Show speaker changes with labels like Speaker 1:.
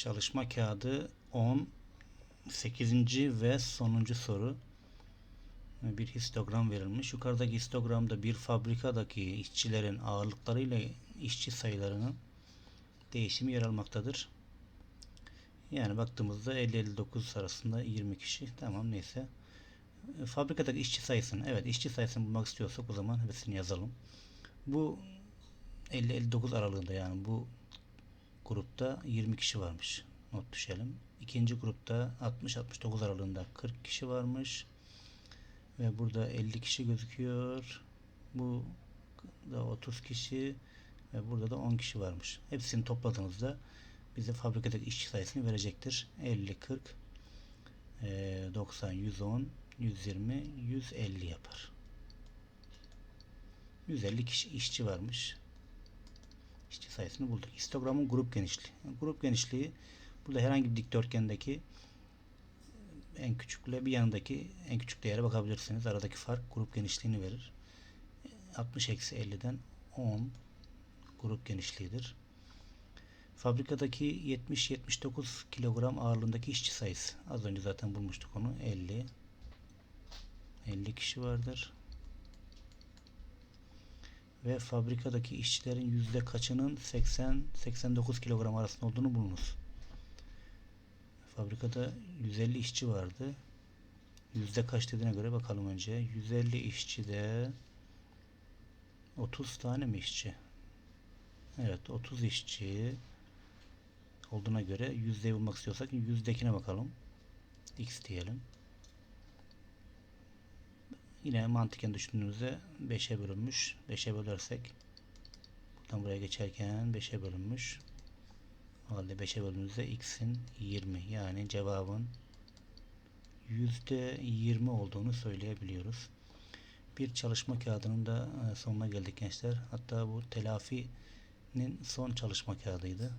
Speaker 1: Çalışma kağıdı 10 8. ve sonuncu soru. Bir histogram verilmiş. Yukarıdaki histogramda bir fabrikadaki işçilerin ağırlıkları ile işçi sayılarının değişimi yer almaktadır. Yani baktığımızda 50-59 arasında 20 kişi. Tamam neyse. Fabrikadaki işçi sayısını, evet işçi sayısını bulmak istiyorsak o zaman hepsini yazalım. Bu 50-59 aralığında yani bu grupta 20 kişi varmış. Not düşelim. İkinci grupta 60-69 aralığında 40 kişi varmış. Ve burada 50 kişi gözüküyor. Bu da 30 kişi ve burada da 10 kişi varmış. Hepsini topladığımızda bize fabrikadaki işçi sayısını verecektir. 50, 40, eee, 90, 110, 120, 150 yapar. 150 kişi işçi varmış. İşçi sayısını bulduk. Histogramın grup genişliği. Grup genişliği burada herhangi bir dikdörtgendeki en küçükle bir yanındaki en küçük değere bakabilirsiniz. Aradaki fark grup genişliğini verir. 60 eksi 50'den 10 grup genişliğidir. Fabrikadaki 70-79 kilogram ağırlığındaki işçi sayısı. Az önce zaten bulmuştuk onu. 50. 50 kişi vardır. Ve fabrikadaki işçilerin yüzde kaçının 80-89 kilogram arasında olduğunu bulunuz. Fabrikada 150 işçi vardı. Yüzde kaç dediğine göre bakalım önce. 150 işçide 30 tane mi işçi? Evet 30 işçi olduğuna göre yüzdeyi bulmak istiyorsak yüzdekine bakalım. X diyelim. Yine mantıken düşündüğümüzde 5'e bölünmüş. 5'e bölersek buradan buraya geçerken 5'e bölünmüş. O halde 5'e böldüğümüzde x'in 20 yani cevabın %20 olduğunu söyleyebiliyoruz. Bir çalışma kağıdının da e, sonuna geldik gençler. Hatta bu telafinin son çalışma kağıdıydı.